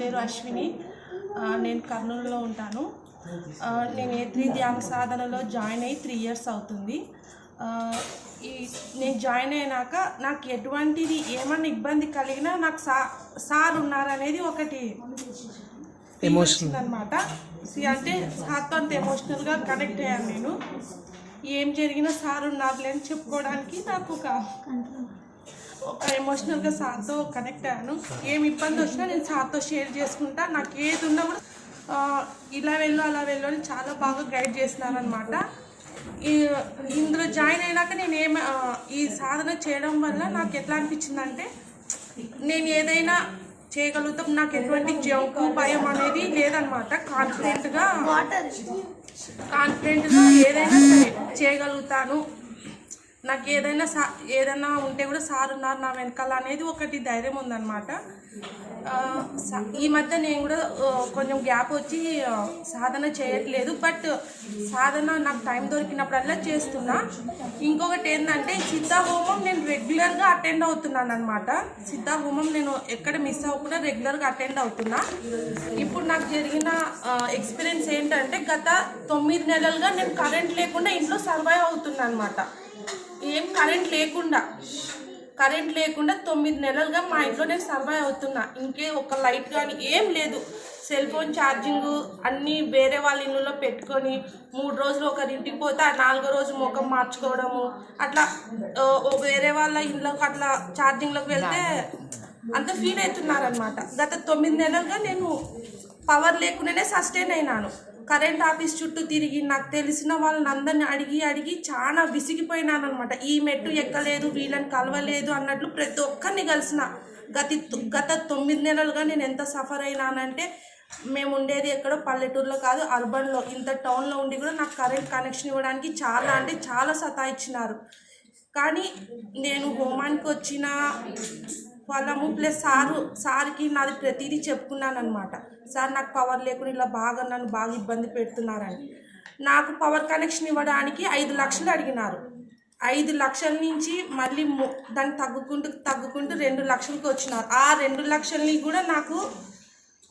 పేరు అశ్విని. నేను కర్నూలులో ఉంటాను. నేను ఏ త్రీ ధ్యాన సాధనలో జాయిన్ అయ్యి త్రీ ఇయర్స్ అవుతుంది. ఈ నేను జాయిన్ అయినాక నాకు ఎటువంటిది ఏమన్నా ఇబ్బంది కలిగినా నాకు సా సార్ ఉన్నారనేది ఒకటి ఎమోషన్ అనమాట అంటే సార్తో అంత ఎమోషనల్గా కనెక్ట్ అయ్యాను నేను. ఏం జరిగినా సార్ ఉన్నారులే అని చెప్పుకోవడానికి నాకు ఒక ఒక ఎమోషనల్గా సార్తో కనెక్ట్ అయ్యాను. ఏం ఇబ్బంది వచ్చినా నేను సార్తో షేర్ చేసుకుంటా. నాకు ఏది ఉన్నా కూడా ఇలా వెళ్ళు అలా వెళ్ళు అని చాలా బాగా గైడ్ చేస్తున్నారనమాట ఈ ఇందులో జాయిన్ అయినాక నేను ఏం ఆ, ఈ సాధన చేయడం వల్ల నాకు ఎట్లా అనిపించిందంటే నేను ఏదైనా చేయగలుగుతాం. నాకు ఎటువంటి జంకు భయం అనేది లేదనమాట కాన్ఫిడెంట్గా కాన్ఫిడెంట్గా ఏదైనా చేయగలుగుతాను. నాకు ఏదైనా సా ఏదైనా ఉంటే కూడా సార్ ఉన్నారు నా వెనకాల అనేది ఒకటి ధైర్యం ఉందన్నమాట. ఈ మధ్య నేను కూడా కొంచెం గ్యాప్ వచ్చి సాధన చేయట్లేదు. బట్ సాధన నాకు టైం దొరికినప్పుడల్లా చేస్తున్నా. ఇంకొకటి ఏంటంటే సిద్ధహోమం నేను రెగ్యులర్గా అటెండ్ అవుతున్నాను అనమాట సిద్ధహోమం నేను ఎక్కడ మిస్ అవ్వకుండా రెగ్యులర్గా అటెండ్ అవుతున్నా. ఇప్పుడు నాకు జరిగిన ఎక్స్పీరియన్స్ ఏంటంటే గత తొమ్మిది నెలలుగా నేను కరెంట్ లేకుండా ఇంట్లో సర్వైవ్ అవుతున్నా అనమాట ఏం కరెంట్ లేకుండా కరెంట్ లేకుండా తొమ్మిది నెలలుగా మా ఇంట్లో నేను సర్వైవ్ అవుతున్నా. ఇంకే ఒక లైట్ కానీ ఏం లేదు. సెల్ ఫోన్ ఛార్జింగ్ అన్నీ వేరే వాళ్ళ ఇళ్ళలో పెట్టుకొని మూడు రోజులు ఒకరింటికి పోతే ఆ నాలుగో రోజు ముఖం మార్చుకోవడము అట్లా వేరే వాళ్ళ ఇళ్ళకి అట్లా ఛార్జింగ్లోకి వెళ్తే అంత ఫీల్ అవుతున్నారనమాట గత తొమ్మిది నెలలుగా నేను పవర్ లేకుండానే సస్టైన్ అయినాను. కరెంట్ ఆఫీస్ చుట్టూ తిరిగి నాకు తెలిసిన వాళ్ళని అందరిని అడిగి అడిగి చాలా విసిగిపోయినాను అనమాట ఈ మెట్టు ఎక్కలేదు వీళ్ళని కలవలేదు అన్నట్లు ప్రతి ఒక్కరిని కలిసిన గతి గత తొమ్మిది నెలలుగా నేను ఎంత సఫర్ అయినానంటే మేము ఉండేది ఎక్కడో పల్లెటూరులో కాదు అర్బన్లో. ఇంత టౌన్లో ఉండి కూడా నాకు కరెంట్ కనెక్షన్ ఇవ్వడానికి చాలా అంటే చాలా సతాయిచ్చినారు. కానీ నేను హోమానికి వచ్చిన వాళ్ళము ప్లస్ సారు సార్కి నాది ప్రతిదీ చెప్పుకున్నాను అనమాట సార్ నాకు పవర్ లేకుండా ఇలా బాగా నన్ను బాగా ఇబ్బంది పెడుతున్నారని. నాకు పవర్ కనెక్షన్ ఇవ్వడానికి ఐదు లక్షలు అడిగినారు. ఐదు లక్షల నుంచి మళ్ళీ దాన్ని తగ్గుకుంటూ తగ్గుకుంటూ రెండు లక్షలకు వచ్చినారు. ఆ రెండు లక్షల్ని కూడా నాకు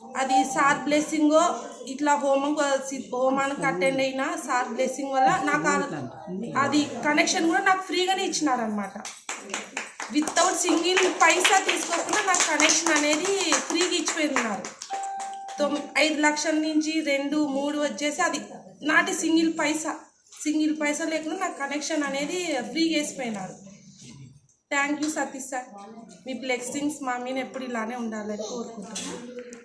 అది సార్ బ్లెస్సింగో ఇట్లా హోమం హోమానికి అటెండ్ అయిన సార్ బ్లెస్సింగ్ వల్ల నాకు అది కనెక్షన్ కూడా నాకు ఫ్రీగానే ఇచ్చినారనమాట వితౌట్ సింగిల్ పైసా తీసుకోకుండా నాకు కనెక్షన్ అనేది ఫ్రీగా ఇచ్చిపోయినారు. తొమ్ ఐదు లక్షల నుంచి రెండు మూడు వచ్చేసి అది నాటి సింగిల్ పైసా. సింగిల్ పైసా లేకుండా నాకు కనెక్షన్ అనేది ఫ్రీగా వేసిపోయినారు థ్యాంక్ యూ సతీష్ సార్. మీ బ్లెస్సింగ్స్ మా మీద ఎప్పుడు ఇలానే ఉండాలని కోరుకుంటున్నాను.